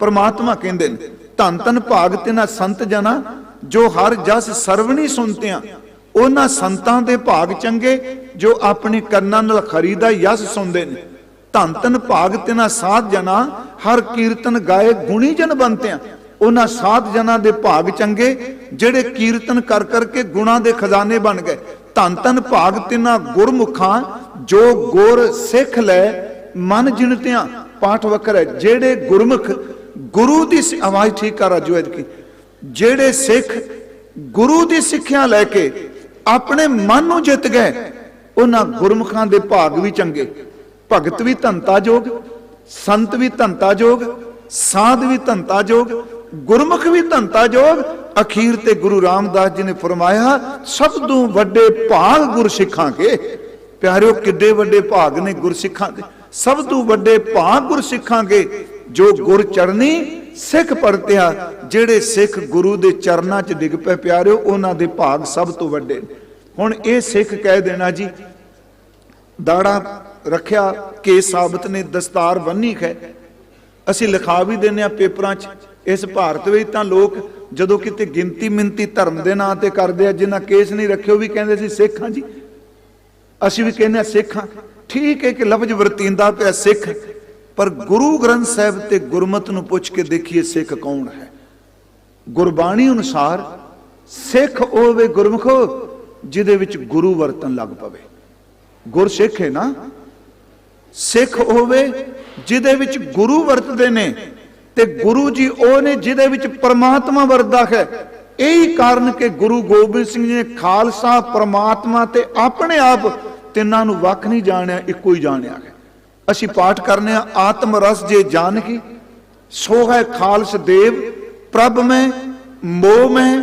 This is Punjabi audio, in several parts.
ਪਰਮਾਤਮਾ ਕਹਿੰਦੇ ਨੇ, ਧੰਨ ਧੰਨ ਭਾਗ ਤਿਨਾ ਸੰਤ ਜਨਾ, ਜੋ ਹਰ ਜਸ ਸਰਵਣੀ ਸੁਣਤਿਆਂ, ਉਹਨਾਂ ਸੰਤਾਂ ਦੇ ਭਾਗ ਚੰਗੇ, ਜੋ ਆਪਣੇ ਕੰਨਾਂ ਨਾਲ ਖਰੀਦਾ ਯਸ ਸੁਣਦੇ ਨੇ। ਧੰਨ ਧੰਨ ਭਾਗ ਤਿਨਾ ਸਾਧ ਜਨਾ, ਹਰ ਕੀਰਤਨ ਗਾਏ ਗੁਣੀ ਜਨ ਬੰਤਿਆਂ, ਉਹਨਾਂ ਸਾਧ ਜਨਾਂ ਦੇ ਭਾਗ ਚੰਗੇ, ਜਿਹੜੇ ਕੀਰਤਨ ਕਰ ਕਰਕੇ ਗੁਣਾ ਦੇ ਖਜ਼ਾਨੇ ਬਣ ਗਏ। ਧੰਨ ਧੰਨ ਭਾਗ ਤਿਨਾ ਗੁਰਮੁਖਾਂ, ਜੋ ਗੁਰ ਸਿੱਖ ਲੈ, ਮਨ ਜਿਨਤਿਆਂ, ਪਾਠ ਵਕਰ ਹੈ, ਜਿਹੜੇ ਗੁਰਮੁਖ ਗੁਰੂ ਦੀ ਆਵਾਜ਼ ਠੀਕ ਕਰ ਰਾਜੋ ਐਤਕੀ। ਜਿਹੜੇ ਸਿੱਖ ਗੁਰੂ ਦੀ ਸਿੱਖਿਆ ਲੈ ਕੇ ਆਪਣੇ ਮਨ ਨੂੰ ਜਿੱਤ ਗਏ, ਉਹਨਾਂ ਗੁਰਮੁਖਾਂ ਦੇ ਭਾਗ ਵੀ ਚੰਗੇ। ਭਗਤ ਵੀ ਧੰਤਾ ਜੋਗ, ਸੰਤ ਵੀ ਧੰਤਾ ਜੋਗ, ਸਾਧ ਵੀ ਧੰਤਾ ਜੋਗ, ਗੁਰਮੁਖ ਵੀ ਧੰਤਾ ਜੋਗ, ਅਖੀਰ ਤੇ ਗੁਰੂ ਰਾਮਦਾਸ ਜੀ ਨੇ ਫਰਮਾਇਆ, ਸਭ ਤੋਂ ਵੱਡੇ ਭਾਗ ਗੁਰਸਿੱਖਾਂ ਕੇ। ਪਿਆਰਿਓ, ਕਿੱਡੇ ਵੱਡੇ ਭਾਗ ਨੇ ਗੁਰਸਿੱਖਾਂ ਦੇ ਸਭ ਤੋਂ ਵੱਡੇ ਭਾਗ ਗੁਰਸਿੱਖਾਂ ਕੇ। ਜੋ ਗੁਰ ਚਰਨੀ ਸਿੱਖ ਪਰਤਿਆ, ਜਿਹੜੇ ਸਿੱਖ ਗੁਰੂ ਦੇ ਚਰਨਾਂ 'ਚ ਡਿੱਗ ਪਏ ਪਿਆਰਿਓ, ਉਹਨਾਂ ਦੇ ਭਾਗ ਸਭ ਤੋਂ ਵੱਡੇ ਹੁਣ ਇਹ ਸਿੱਖ ਕਹਿ ਦੇਣਾ ਜੀ, ਦਾੜਾ ਰੱਖਿਆ, ਕੇ ਸਾਬਤ ਨੇ, ਦਸਤਾਰ ਬੰਨੀ ਹੈ ਅਸੀਂ ਲਿਖਾ ਵੀ ਦਿੰਨੇ ਆ ਪੇਪਰਾਂ 'ਚ, ਇਸ ਭਾਰਤ ਵਿੱਚ ਤਾਂ ਲੋਕ ਜਦੋਂ ਕਿਤੇ ਗਿਣਤੀ ਮਿੰਤੀ ਧਰਮ ਦੇ ਨਾਂ ਤੇ ਕਰਦੇ ਆ, ਜਿਨ੍ਹਾਂ ਕੇਸ ਨਹੀਂ ਰੱਖਿਓ ਵੀ ਕਹਿੰਦੇ ਸੀ ਸਿੱਖ ਹਾਂ ਜੀ। ਅਸੀਂ ਵੀ ਕਹਿੰਦੇ ਆ ਸਿੱਖ ਹਾਂ। ਠੀਕ ਹੈ ਕਿ ਲਫ਼ਜ਼ ਵਰਤੀਂਦਾ ਪਿਆ ਸਿੱਖ। ਪਰ ਗੁਰੂ ਗ੍ਰੰਥ ਸਾਹਿਬ ਤੇ ਗੁਰਮਤ ਨੂੰ ਪੁੱਛ ਕੇ ਦੇਖੀਏ ਸਿੱਖ ਕੌਣ ਹੈ? ਗੁਰਬਾਣੀ ਅਨੁਸਾਰ ਸਿੱਖ ਉਹ ਵੇ ਗੁਰਮੁਖੋ, ਜਿਹਦੇ ਵਿੱਚ ਗੁਰੂ ਵਰਤਨ ਲੱਗ ਪਵੇ। ਗੁਰਸਿੱਖ ਹੈ ਨਾ? ਸਿੱਖ ਹੋਵੇ ਜਿਹਦੇ ਵਿੱਚ ਗੁਰੂ ਵਰਤਦੇ ਨੇ ਤੇ ਗੁਰੂ ਜੀ ਉਹ ਨੇ ਜਿਹਦੇ ਵਿੱਚ ਪਰਮਾਤਮਾ ਵਰਤਦਾ ਹੈ। ਇਹੀ ਕਾਰਨ ਕਿ ਗੁਰੂ ਗੋਬਿੰਦ ਸਿੰਘ ਜੀ ਨੇ ਖਾਲਸਾ, ਪਰਮਾਤਮਾ ਤੇ ਆਪਣੇ ਆਪ ਤਿੰਨਾਂ ਨੂੰ ਵੱਖ ਨਹੀਂ ਜਾਣਿਆ, ਇੱਕੋ ਹੀ ਜਾਣਿਆ ਹੈ। ਅਸੀਂ ਪਾਠ ਕਰਨੇ ਆ, ਆਤਮ ਰਸ ਜੇ ਜਾਣਕੀ ਸੋ ਹੈ ਖਾਲਸ ਦੇਵ, ਪ੍ਰਭ ਮੈਂ, ਮੋਹ ਮੈਂ,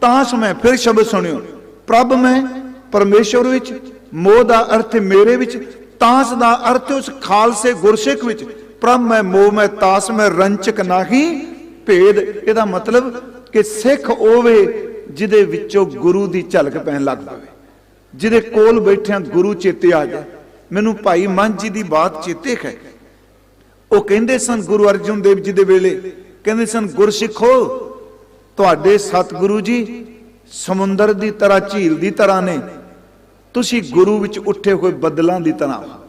ਤਾਸ ਮੈਂ, ਫਿਰ ਸ਼ਬਦ ਸੁਣਿਓ। ਪ੍ਰਭ ਮੈਂ, ਪਰਮੇਸ਼ਵਰ ਵਿੱਚ, ਮੋਹ ਦਾ ਅਰਥ ਮੇਰੇ ਵਿੱਚ, ਤਾਸ ਦਾ ਅਰਥ ਉਸ ਖਾਲਸੇ ਗੁਰਸਿੱਖ ਵਿੱਚ। ਪ੍ਰਭ ਮੈਂ, ਮੋਹ ਮੈਂ, ਤਾਸ ਮੈਂ, ਰੰਚਕ ਨਾਹੀ, ਭੇਦ। ਇਹਦਾ ਮਤਲਬ ਕਿ ਸਿੱਖ ਹੋਵੇ, ਜਿਹਦੇ ਵਿੱਚੋਂ ਗੁਰੂ ਦੀ ਝਲਕ ਪੈਣ ਲੱਗ ਪਵੇ। ਜਿਹਦੇ ਕੋਲ ਬੈਠਿਆਂ ਗੁਰੂ ਚੇਤੇ ਆ ਜਾਏ ਮੈਨੂੰ ਭਾਈ ਮਨ ਜੀ ਦੀ ਬਾਤ ਚੇਤੇ ਹੈ। ਉਹ ਕਹਿੰਦੇ ਸਨ, ਗੁਰੂ ਅਰਜਨ ਦੇਵ ਜੀ ਦੇ ਵੇਲੇ, ਕਹਿੰਦੇ ਸਨ, ਗੁਰਸਿੱਖੋ, ਤੁਹਾਡੇ ਸਤਿਗੁਰੂ ਜੀ ਸਮੁੰਦਰ ਦੀ ਤਰ੍ਹਾਂ, ਝੀਲ ਦੀ ਤਰ੍ਹਾਂ ਨੇ। ਤੁਸੀਂ ਗੁਰੂ ਵਿੱਚ ਉੱਠੇ ਹੋਏ ਬੱਦਲਾਂ ਦੀ ਤਰ੍ਹਾਂ। ਹੋ।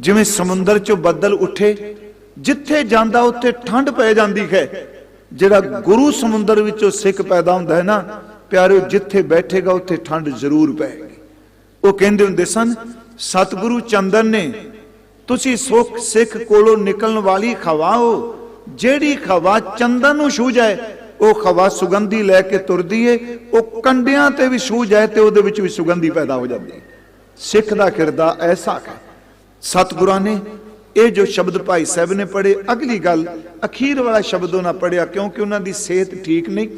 ਜਿਵੇਂ ਸਮੁੰਦਰ ਚੋਂ ਬੱਦਲ ਉੱਠੇ, ਜਿੱਥੇ ਜਾਂਦਾ ਉੱਥੇ ਠੰਡ ਪੈ ਜਾਂਦੀ ਹੈ। ਜਿਹੜਾ ਗੁਰੂ ਸਮੁੰਦਰ ਵਿੱਚੋਂ ਸਿੱਖ ਪੈਦਾ ਹੁੰਦਾ ਹੈ ਨਾ, ਪਿਆਰਿਓ, ਜਿੱਥੇ ਬੈਠੇਗਾ ਉੱਥੇ ਠੰਡ ਜ਼ਰੂਰ ਪਏਗੀ ਉਹ ਕਹਿੰਦੇ ਹੁੰਦੇ ਸਨ ਸਤਿਗੁਰੂ ਚੰਦਨ ਨੇ, ਤੁਸੀਂ ਸੁਖ ਸਿੱਖ ਕੋਲੋਂ ਨਿਕਲਣ ਵਾਲੀ ਖਵਾ ਹੋ, ਜਿਹੜੀ ਖਵਾ ਚੰਦਨ ਨੂੰ ਛੂ ਜਾਏ, ਉਹ ਖਵਾ ਸੁਗੰਧੀ ਲੈ ਕੇ ਤੁਰਦੀ ਏ, ਉਹ ਕੰਡਿਆਂ ਤੇ ਵੀ ਛੂ ਜਾਏ ਤੇ ਉਹਦੇ ਵਿੱਚ ਵੀ ਸੁਗੰਧੀ ਪੈਦਾ ਹੋ ਜਾਂਦੀ ਹੈ ਸਿੱਖ ਦਾ ਕਿਰਦਾ ਐਸਾ ਹੈ, ਸਤਿਗੁਰਾਂ ਨੇ ਇਹ ਜੋ ਸ਼ਬਦ ਭਾਈ ਸਾਹਿਬ ਨੇ ਪੜ੍ਹੇ, ਅਗਲੀ ਗੱਲ ਅਖੀਰ ਵਾਲਾ ਸ਼ਬਦ ਉਹਨਾਂ ਪੜ੍ਹਿਆ, ਕਿਉਂਕਿ ਉਹਨਾਂ ਦੀ ਸਿਹਤ ਠੀਕ ਨਹੀਂ।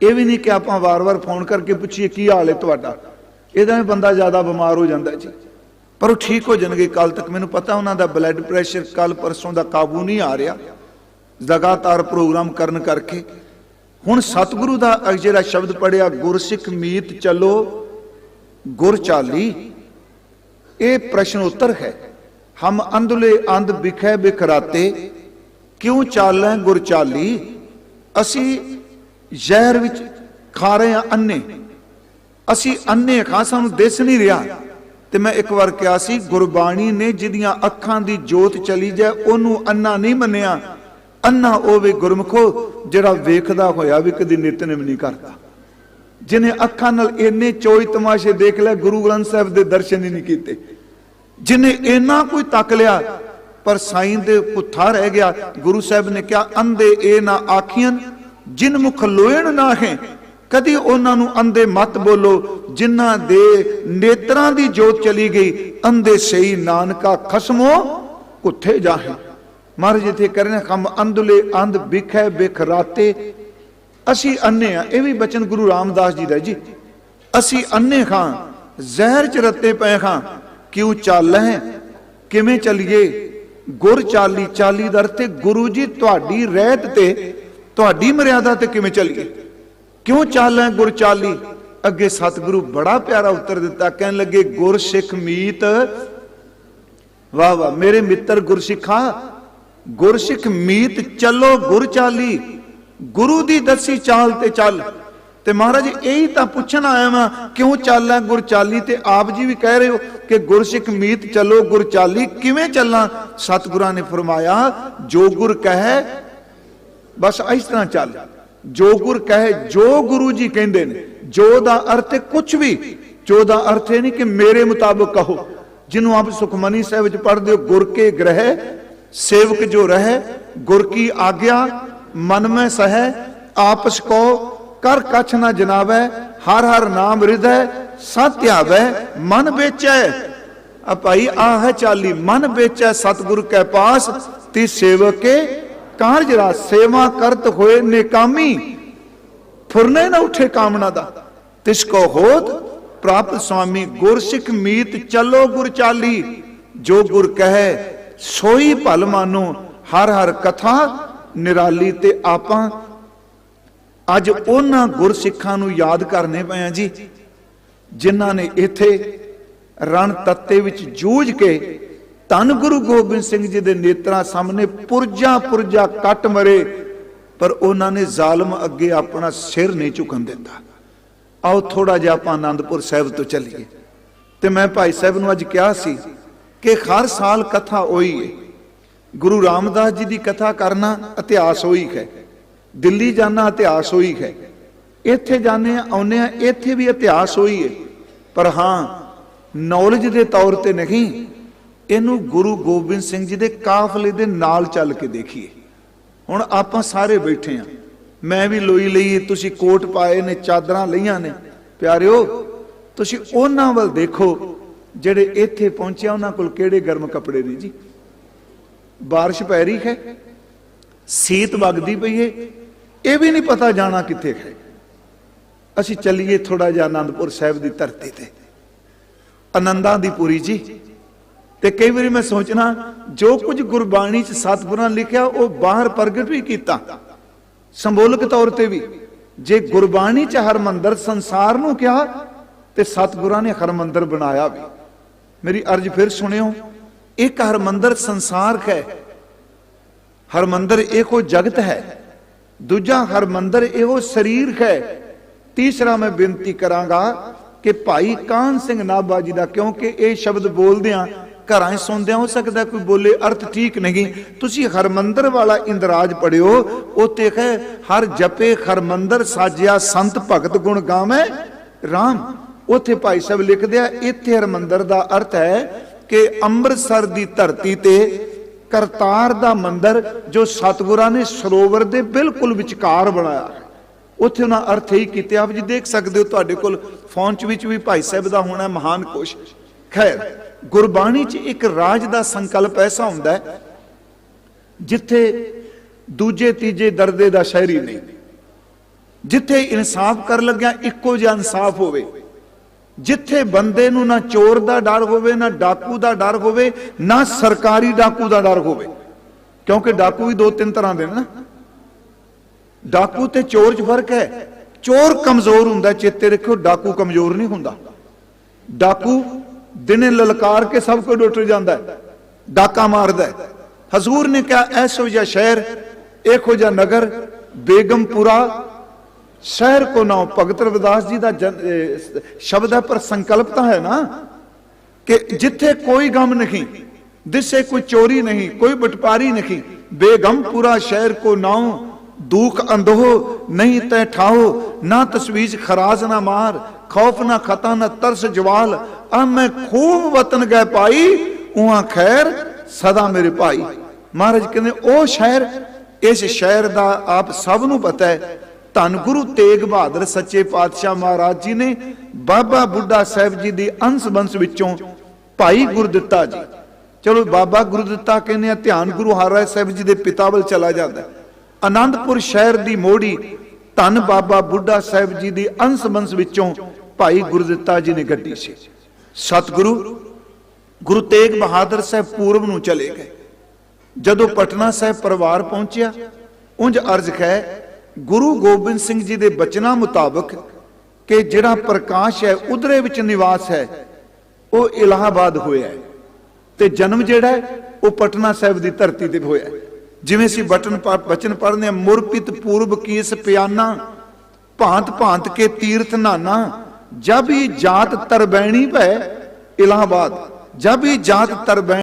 ਇਹ ਵੀ ਨਹੀਂ ਕਿ ਆਪਾਂ ਵਾਰ-ਵਾਰ ਫੋਨ ਕਰਕੇ ਪੁੱਛੀਏ, ਕੀ ਹਾਲ ਹੈ ਤੁਹਾਡਾ? ਇਹਦਾ ਵੀ ਬੰਦਾ ਜ਼ਿਆਦਾ ਬਿਮਾਰ ਹੋ ਜਾਂਦਾ ਜੀ। ਪਰ ਉਹ ਠੀਕ ਹੋ ਜਾਣਗੇ ਕੱਲ ਤੱਕ। ਮੈਨੂੰ ਪਤਾ ਉਹਨਾਂ ਦਾ ਬਲੱਡ ਪ੍ਰੈਸ਼ਰ ਕੱਲ ਪਰਸੋਂ ਦਾ ਕਾਬੂ ਨਹੀਂ ਆ ਰਿਹਾ। ਲਗਾਤਾਰ ਪ੍ਰੋਗਰਾਮ ਕਰਨ ਕਰਕੇ। ਹੁਣ ਸਤਿਗੁਰੂ ਦਾ ਜਿਹੜਾ ਸ਼ਬਦ ਪੜਿਆ ਗੁਰਸਿੱਖ ਮੀਤ ਚੱਲੋ, ਗੁਰ ਚਾਲੀ। ਇਹ ਪ੍ਰਸ਼ਨ ਉੱਤਰ ਹੈ, ਹਮ ਅੰਧਲੇ ਅੰਧ ਵਿਖੇ ਬਿਖਰਾਤੇ, ਕਿਉਂ ਚਾਲੈ ਗੁਰ ਚਾਲੀ? ਅਸੀਂ ਜ਼ਹਿਰ ਵਿੱਚ ਖਾ ਰਹੇ ਹਾਂ ਅੰਨੇ ਅਸੀਂ ਅੰਨੇ ਖਾ ਸਾਨੂੰ ਦਿਸ ਨਹੀਂ ਰਿਹਾ। ਤੇ ਮੈਂ ਇੱਕ ਵਾਰ ਕਿਹਾ ਸੀ, ਗੁਰਬਾਣੀ ਨੇ ਜਿਹਦੀਆਂ ਅੱਖਾਂ ਦੀ ਜੋਤ ਚਲੀ ਜਾਏ, ਉਹਨੂੰ ਅੰਨਾ ਨਹੀਂ ਮੰਨਿਆ। ਅੰਨਾ ਉਹ ਵੀ ਗੁਰਮਖੋ, ਜਿਹੜਾ ਵੇਖਦਾ ਹੋਇਆ ਵੀ ਕਦੀ ਨਿਤਨੇਮ ਨਹੀਂ ਕਰਦਾ। ਜਿਨੇ ਅੱਖਾਂ ਨਾਲ ਇੰਨੇ ਚੋਈ ਤਮਾਸ਼ੇ ਦੇਖ ਲਿਆ ਗੁਰੂ ਗ੍ਰੰਥ ਸਾਹਿਬ ਦੇ ਦਰਸ਼ਨ ਹੀ ਨਹੀਂ ਕੀਤੇ। ਜਿਨੇ ਇੰਨਾ ਕੋਈ ਤੱਕ ਲਿਆ, ਪਰ ਸਾਈਂ ਦੇ ਪੁੱਠਾ ਰਹਿ ਗਿਆ। ਗੁਰੂ ਸਾਹਿਬ ਨੇ ਕਿਹਾ, ਅੰਧੇ ਇਹ ਨਾ ਆਖੀਆਂ ਜਿਨ ਮੁਖ ਲੋਇਣ ਨਾ ਹੈ ਕਦੀ ਉਹਨਾਂ ਨੂੰ ਅੰਧੇ ਮਤ ਬੋਲੋ, ਜਿਨ੍ਹਾਂ ਦੇ ਨੇਤਰਾਂ ਦੀ ਜੋਤ ਚਲੀ ਗਈ, ਅੰਧੇ ਸਹੀ ਨਾਨਕਾ ਖਸਮੋ ਕੁੱਥੇ ਜਾਹੇ। ਮਹਾਰਾਜ ਜਿੱਥੇ ਕਰਨੇ ਖਮ ਅੰਧਲੇ ਅੰਧ ਵਿਖੇ ਬਿਖਰਾਤੇ ਅਸੀਂ ਅੰਨੇ ਆ ਇਹ ਵੀ ਬਚਨ ਗੁਰੂ ਰਾਮਦਾਸ ਜੀ ਦਾ ਜੀ। ਅਸੀਂ ਅੰਨੇ ਖਾਂ, ਜ਼ਹਿਰ ਚ ਰੱਤੇ ਪਏ ਖਾਂ, ਕਿਉ ਚੱਲ ਹੈ? ਕਿਵੇਂ ਚੱਲੀਏ? ਗੁਰ ਚਾਲੀ ਚਾਲੀ ਦਰ ਤੇ ਗੁਰੂ ਜੀ ਤੁਹਾਡੀ ਰਹਿਤ ਤੇ, ਤੁਹਾਡੀ ਮਰਿਆਦਾ ਤੇ ਕਿਵੇਂ ਚੱਲੀਏ? ਕਿਉਂ ਚੱਲ ਹੈ ਗੁਰ ਚਾਲੀ? ਅੱਗੇ ਸਤਿਗੁਰੂ ਬੜਾ ਪਿਆਰਾ ਉੱਤਰ ਦਿੱਤਾ, ਕਹਿਣ ਲੱਗੇ, ਗੁਰ ਸਿੱਖ ਮੀਤ, ਵਾਹ ਵਾਹ, ਮੇਰੇ ਮਿੱਤਰ ਗੁਰਸਿੱਖਾ ਗੁਰਸਿੱਖ ਮੀਤ ਚੱਲੋ ਗੁਰ ਚਾਲੀ, ਗੁਰੂ ਦੀ ਦੱਸੀ ਚਾਲ ਤੇ ਚੱਲ। ਤੇ ਮਹਾਰਾਜ, ਇਹੀ ਤਾਂ ਪੁੱਛਣ ਆਇਆ ਮੈਂ ਕਿਉਂ ਚੱਲਾਂ ਗੁਰ ਚਾਲੀ? ਤੇ ਆਪ ਜੀ ਵੀ ਕਹਿ ਰਹੇ ਹੋ ਕਿ ਗੁਰਸਿੱਖ ਮੀਤ ਚੱਲੋ ਗੁਰਚਾਲੀ ਕਿਵੇਂ ਚੱਲਾਂ? ਸਤਿਗੁਰਾਂ ਨੇ ਫਰਮਾਇਆ, ਜੋ ਗੁਰ ਕਹੇ, ਬਸ ਇਸ ਤਰ੍ਹਾਂ ਚੱਲ। ਜੋ ਗੁਰ ਕਹੇ, ਜੋ ਗੁਰੂ ਜੀ ਕਹਿੰਦੇ ਨੇ, ਜੋ ਦਾ ਅਰਥ ਕੁਝ ਵੀ, ਜੋ ਦਾ ਅਰਥ ਇਹ ਨਹੀਂ ਕਿ ਮੇਰੇ ਮੁਤਾਬਕ ਕਹੋ। ਜਿਹਨੂੰ ਆਪ ਸੁਖਮਨੀ ਸਾਹਿਬ ਵਿੱਚ ਪੜ੍ਹਦੇ ਹੋ, ਗੁਰ ਕੇ ਗ੍ਰਹਿ, ਸੇਵਕ ਜੋ ਰਹੇ, ਗੁਰ ਕੀ ਆਗਿਆ, ਮਨ ਮੈਂ ਸਹੈ, ਆਪਸ ਕੋ ਕਰ ਕਛ ਨਾ ਜਨਾਵੈ, ਹਰ ਹਰ ਨਾਮ ਹਿਰਦੈ ਸਤਿ ਆਵੈ ਮਨ ਵੇਚੈ। ਆ ਭਾਈ, ਆਹ ਚਾਲੀ, ਮਨ ਵੇਚੈ, ਸਤਿਗੁਰ ਕੈ ਪਾਸ, ਤੀ ਸੇਵਕ ਕਾਰਜ ਰਾ ਸੇਵਾ ਕਰਤ ਹੋਏ ਨੇਕਾਮੀ? ਫੁਰਨੇ ਨਾ ਉਠੇ ਕਾਮਨਾ ਦਾ। ਤਿਸ ਕੋ ਹੋਤ ਪ੍ਰਾਪਤ ਸੁਆਮੀ ਗੁਰ ਸਿੱਖ ਮੀਤ ਚੱਲੋ ਗੁਰ ਚਾਲੀ। ਜੋ ਗੁਰ ਕਹੇ, ਸੋਈ ਭਲ ਮਾਨੋ। ਹਰ ਹਰ ਕਥਾ ਨਿਰਾਲੀ ਤੇ ਆਪਾਂ। ਅੱਜ ਉਹਨਾਂ ਗੁਰਸਿੱਖਾਂ ਨੂੰ ਯਾਦ ਕਰਨੇ ਪਏ ਜੀ, ਜਿਨ੍ਹਾਂ ਨੇ ਇੱਥੇ ਰਣ ਤੱਤੇ ਵਿੱਚ ਜੂਝ ਕੇ ਧੰਨ ਗੁਰੂ ਗੋਬਿੰਦ ਸਿੰਘ ਜੀ ਦੇ ਨੇਤਰਾਂ ਸਾਹਮਣੇ ਪੁਰਜਾ ਪੁਰਜਾ ਕੱਟ ਮਰੇ, ਪਰ ਉਹਨਾਂ ਨੇ ਜ਼ਾਲਮ ਅੱਗੇ ਆਪਣਾ ਸਿਰ ਨਹੀਂ ਝੁਕਣ ਦਿੱਤਾ। ਆਓ ਥੋੜਾ ਜਿਹਾ ਆਪਾਂ ਆਨੰਦਪੁਰ ਸਾਹਿਬ ਤੋਂ ਚੱਲੀਏ। ਤੇ ਮੈਂ ਭਾਈ ਸਾਹਿਬ ਨੂੰ ਅੱਜ ਕਿਹਾ ਸੀ ਕਿ ਹਰ ਸਾਲ ਕਥਾ ਹੋਈ ਹੈ ਗੁਰੂ ਰਾਮਦਾਸ ਜੀ ਦੀ ਕਥਾ ਕਰਨਾ ਇਤਿਹਾਸ ਹੋਈ ਹੈ। ਦਿੱਲੀ ਜਾਣਾ ਇਤਿਹਾਸ ਹੋਈ ਹੈ। ਇੱਥੇ ਜਾਂਦੇ ਆ ਆਉਨੇ ਆ ਇੱਥੇ ਵੀ ਇਤਿਹਾਸ ਹੋਈ ਹੈ ਪਰ ਹਾਂ ਨੌਲੇਜ ਦੇ ਤੌਰ ਤੇ ਨਹੀਂ ਇਹਨੂੰ ਗੁਰੂ ਗੋਬਿੰਦ ਸਿੰਘ ਜੀ ਦੇ ਕਾਫਲੇ ਦੇ ਨਾਲ ਚੱਲ ਕੇ ਦੇਖੀਏ। ਹੁਣ ਆਪਾਂ ਸਾਰੇ ਬੈਠੇ ਆ। ਮੈਂ ਵੀ ਲੋਈ ਲਈ ਤੁਸੀਂ ਕੋਟ ਪਾਏ ਨੇ, ਚਾਦਰਾਂ ਲਈਆਂ ਨੇ। ਪਿਆਰਿਓ, ਤੁਸੀਂ ਉਹਨਾਂ ਵੱਲ ਦੇਖੋ, ਜਿਹੜੇ ਇੱਥੇ ਪਹੁੰਚਿਆ, ਉਹਨਾਂ ਕੋਲ ਕਿਹੜੇ ਗਰਮ ਕੱਪੜੇ ਨੇ ਜੀ? ਬਾਰਿਸ਼ ਪੈ ਰਹੀ ਹੈ, ਸੀਤ ਵਗਦੀ ਪਈ ਏ, ਇਹ ਵੀ ਨਹੀਂ ਪਤਾ ਜਾਣਾ ਕਿੱਥੇ ਹੈ। ਅਸੀਂ ਚੱਲੀਏ ਥੋੜਾ ਜਿਹਾ ਆਨੰਦਪੁਰ ਸਾਹਿਬ ਦੀ ਧਰਤੀ ਤੇ। ਆਨੰਦਾਂ ਦੀ ਪੂਰੀ ਜੀ ਤੇ ਕਈ ਵਾਰੀ ਮੈਂ ਸੋਚਣਾ, ਜੋ ਕੁਝ ਗੁਰਬਾਣੀ ਚ ਸਤਿਗੁਰਾਂ ਲਿਖਿਆ, ਉਹ ਬਾਹਰ ਪ੍ਰਗਟ ਵੀ ਕੀਤਾ। ਸੰਬੋਲਕ ਤੌਰ ਤੇ ਵੀ। ਜੇ ਗੁਰਬਾਣੀ ਚ ਹਰਮੰਦਰ ਸੰਸਾਰ ਨੂੰ ਕਿਹਾ, ਤੇ ਸਤਿਗੁਰਾਂ ਨੇ ਹਰਮੰਦਰ ਬਣਾਇਆ ਵੀ। ਮੇਰੀ ਅਰਜ ਫਿਰ ਸੁਣਿਓ, ਇੱਕ ਹਰਮੰਦਰ ਸੰਸਾਰ ਹੈ। ਹਰਮੰਦਰ ਇਹੋ ਜਗਤ ਹੈ। ਦੂਜਾ ਹਰਮੰਦਰ ਇਹੋ ਸਰੀਰ ਹੈ। ਤੀਸਰਾ ਮੈਂ ਬੇਨਤੀ ਕਰਾਂਗਾ ਕਿ ਭਾਈ ਕਾਨ ਸਿੰਘ ਨਾਭਾ ਜੀ ਦਾ, ਕਿਉਂਕਿ ਇਹ ਸ਼ਬਦ ਬੋਲਦਿਆਂ ਘਰਾਂ 'ਚ ਸੌਂਦਿਆਂ ਹੋ ਸਕਦਾ, ਕੋਈ ਬੋਲੇ ਅਰਥ ਠੀਕ ਨਹੀਂ। ਤੁਸੀਂ ਹਰਮੰਦਰ ਵਾਲਾ ਇੰਦਰਾਜ ਪੜਿਓ ਉੱਤੇ ਹੈ ਹਰ ਜਪੇ ਹਰਮੰਦਰ ਸਾਜਿਆ ਸੰਤ ਭਗਤ ਗੁਣ ਗਾਵੇ RAM ਉੱਥੇ ਭਾਈ ਸਾਹਿਬ ਲਿਖਦੇ ਆ, ਇੱਥੇ ਹਰਮੰਦਰ ਦਾ ਅਰਥ ਹੈ ਕਿ ਅੰਮ੍ਰਿਤਸਰ ਦੀ ਧਰਤੀ ਤੇ ਕਰਤਾਰ ਦਾ ਮੰਦਰ, ਜੋ ਸਤਿਗੁਰਾਂ ਨੇ ਸਰੋਵਰ ਦੇ ਬਿਲਕੁਲ ਵਿਚਕਾਰ ਬਣਾਇਆ। ਉੱਥੇ ਉਹਨਾਂ ਅਰਥ ਹੀ ਕੀਤੇ ਆਪ ਜੀ ਦੇਖ ਸਕਦੇ ਹੋ, ਤੁਹਾਡੇ ਕੋਲ ਫੋਨ ਵਿੱਚ ਵੀ ਭਾਈ ਸਾਹਿਬ ਦਾ ਹੋਣਾ ਮਹਾਨ ਕੋਸ਼। ਖੈਰ ਗੁਰਬਾਣੀ ਚ ਇੱਕ ਰਾਜ ਦਾ ਸੰਕਲਪ ਐਸਾ ਹੁੰਦਾ ਹੈ ਜਿੱਥੇ ਦੂਜੇ ਤੀਜੇ ਦਰਦੇ ਦਾ ਸ਼ਹਿਰੀ ਨਹੀਂ। ਜਿੱਥੇ ਇਨਸਾਫ ਕਰ ਲੱਗਿਆ ਇੱਕੋ ਜਿਹਾ ਇਨਸਾਫ ਹੋਵੇ। ਜਿੱਥੇ ਬੰਦੇ ਨੂੰ ਨਾ ਚੋਰ ਦਾ ਡਰ ਹੋਵੇ, ਨਾ ਡਾਕੂ ਦਾ ਡਰ ਹੋਵੇ, ਨਾ ਸਰਕਾਰੀ ਡਾਕੂ ਦਾ ਡਰ ਹੋਵੇ। ਕਿਉਂਕਿ ਡਾਕੂ ਵੀ ਦੋ ਤਿੰਨ ਤਰ੍ਹਾਂ ਦੇ ਨੇ ਨਾ। ਡਾਕੂ ਤੇ ਚੋਰ 'ਚ ਫ਼ਰਕ ਹੈ। ਚੋਰ ਕਮਜ਼ੋਰ ਹੁੰਦਾ, ਚੇਤੇ ਰੱਖਿਓ, ਡਾਕੂ ਕਮਜ਼ੋਰ ਨਹੀਂ ਹੁੰਦਾ। ਡਾਕੂ ਦਿਨੇ ਲਲਕਾਰ ਕੇ ਸਭ ਕੁਝ ਲੁੱਟ ਜਾਂਦਾ ਹੈ, ਡਾਕਾ ਮਾਰਦਾ ਹੈ। ਹਜ਼ੂਰ ਨੇ ਕਿਹਾ ਐਸੋ ਜਿਹਾ ਸ਼ਹਿਰ, ਇਹੋ ਜਿਹਾ ਨਗਰ, ਬੇਗਮਪੁਰਾ, ਸ਼ਹਿਰ ਕੋ ਨਾਮ ਭਗਤ ਰਵਿਦਾਸ ਜੀ ਦਾ ਸ਼ਬਦ ਹੈ, ਪਰ ਸੰਕਲਪ ਹੈ ਨਾ, ਕਿ ਜਿੱਥੇ ਕੋਈ ਗਮ ਨਹੀਂ, ਦਿਸੇ ਕੋਈ ਚੋਰੀ ਨਹੀਂ, ਕੋਈ ਬਟਪਾਰੀ ਨਹੀਂ, ਬੇਗਮਪੁਰਾ ਸ਼ਹਿਰ ਕੋ ਨਾਉ ਦੁਖ ਅੰਦੋਹ ਨਹੀਂ ਤੈ ਠਾਓ ਨਾ ਤਸਵੀਜ ਖਰਾਜ ਨਾ ਮਾਰ, ਖੌਫ ਨਾ ਖਤਾ, ਨਾ ਤਰਸ ਜਵਾਲ ਆ ਮੈਂ ਖੂਬ ਵਤਨ ਗਏ ਪਾਈ, ਉਹਾਂ ਖੈਰ ਸਦਾ ਮੇਰੇ ਭਾਈ। ਮਹਾਰਾਜ ਕਹਿੰਦੇ, ਉਹ ਸ਼ਹਿਰ, ਇਸ ਸ਼ਹਿਰ ਦਾ ਆਪ ਸਭ ਨੂੰ ਪਤਾ ਹੈ। ਧੰਨ ਗੁਰੂ ਤੇਗ ਬਹਾਦਰ ਸੱਚੇ ਪਾਤਸ਼ਾਹ ਮਹਾਰਾਜ ਜੀ ਨੇ ਬਾਬਾ ਬੁੱਢਾ ਸਾਹਿਬ ਜੀ ਦੀ ਅੰਸ਼ ਬੰਸ ਵਿੱਚੋਂ ਭਾਈ ਗੁਰਦਿੱਤਾ ਜੀ। ਚਲੋ, ਬਾਬਾ ਗੁਰਦਿੱਤਾ ਕਹਿੰਦੇ ਆ, ਧਿਆਨ ਗੁਰੂ ਹਰਿਰਾਏ ਸਾਹਿਬ ਜੀ ਦੇ ਪਿਤਾ ਵੱਲ ਚਲਾ ਜਾਂਦਾ ਹੈ। ਆਨੰਦਪੁਰ ਸ਼ਹਿਰ ਦੀ ਮੋੜੀ, ਧੰਨ ਬਾਬਾ ਬੁੱਢਾ ਸਾਹਿਬ ਜੀ ਦੀ ਅੰਸ਼ ਬੰਸ ਵਿੱਚੋਂ ਭਾਈ ਗੁਰਦਿੱਤਾ ਜੀ ਨੇ ਗੱਡੀ ਸੀ। ਸਤਿਗੁਰੂ ਗੁਰੂ ਤੇਗ ਬਹਾਦਰ ਸਾਹਿਬ ਪੂਰਬ ਨੂੰ ਚਲੇ ਗਏ। ਜਦੋਂ ਪਟਨਾ ਸਾਹਿਬ ਪਰਿਵਾਰ ਪਹੁੰਚਿਆ, ਉਂਝ ਅਰਜ਼ ਹੈ, ਗੁਰੂ ਗੋਬਿੰਦ ਸਿੰਘ ਜੀ ਦੇ ਬਚਨਾਂ ਮੁਤਾਬਕ ਕਿ ਜਿਹੜਾ ਪ੍ਰਕਾਸ਼ ਹੈ, ਉਧਰੇ ਵਿੱਚ ਨਿਵਾਸ ਹੈ, ਉਹ ਇਲਾਹਾਬਾਦ ਹੋਇਆ ਹੈ। ਤੇ ਜਨਮ ਜਿਹੜਾ ਹੈ, ਉਹ ਪਟਨਾ ਸਾਹਿਬ ਦੀ ਧਰਤੀ ਤੇ ਹੋਇਆ ਜਿਵੇਂ ਅਸੀਂ ਬਟਨ ਪ- ਬਚਨ ਪੜ੍ਹਦੇ ਹਾਂ, ਮੁਰਪਿਤ ਪੂਰਬ ਕੀਸ ਪਿਆਨਾ ਭਾਂਤ ਭਾਂਤ ਕੇ ਤੀਰਥ ਨਾਨਾ ਜਬ ਹੀ ਜਾਤ ਤਰਬੈਣੀ ਭੈ ਇਲਾਹਾਬਾਦ ਜਬ ਹੀ ਜਾਤ ਤਰਬੈਣੀ